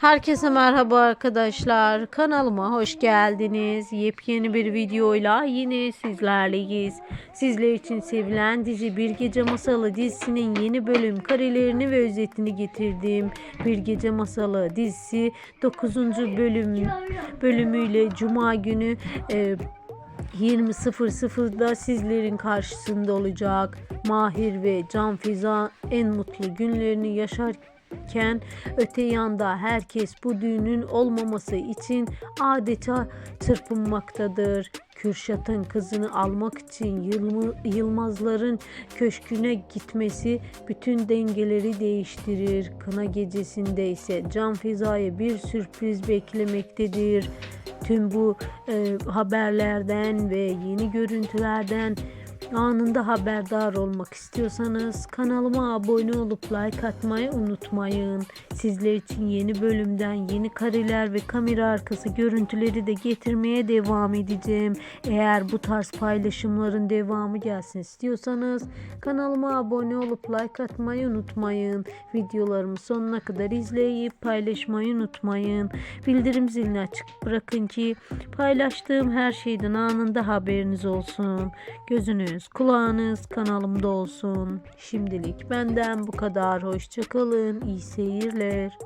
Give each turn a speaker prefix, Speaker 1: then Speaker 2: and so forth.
Speaker 1: Herkese merhaba arkadaşlar. Kanalıma hoş geldiniz. Yepyeni bir videoyla yine sizlerleyiz. Sizler için sevilen dizi Bir Gece Masalı dizisinin yeni bölüm karelerini ve özetini getirdim. Bir Gece Masalı dizisi 9. bölüm bölümüyle Cuma günü e, 20.00'da sizlerin karşısında olacak. Mahir ve Can Fiza en mutlu günlerini yaşarken öte yanda herkes bu düğünün olmaması için adeta çırpınmaktadır. Kürşat'ın kızını almak için Yılmazların köşküne gitmesi bütün dengeleri değiştirir. Kına gecesinde ise Can Fiza'ya bir sürpriz beklemektedir. Tüm bu e, haberlerden ve yeni görüntülerden anında haberdar olmak istiyorsanız kanalıma abone olup like atmayı unutmayın. Sizler için yeni bölümden yeni kareler ve kamera arkası görüntüleri de getirmeye devam edeceğim. Eğer bu tarz paylaşımların devamı gelsin istiyorsanız kanalıma abone olup like atmayı unutmayın. Videolarımı sonuna kadar izleyip paylaşmayı unutmayın. Bildirim zilini açık bırakın ki paylaştığım her şeyden anında haberiniz olsun. Gözünüz, kulağınız kanalımda olsun. Şimdilik benden bu kadar. Hoşçakalın. İyi seyirler.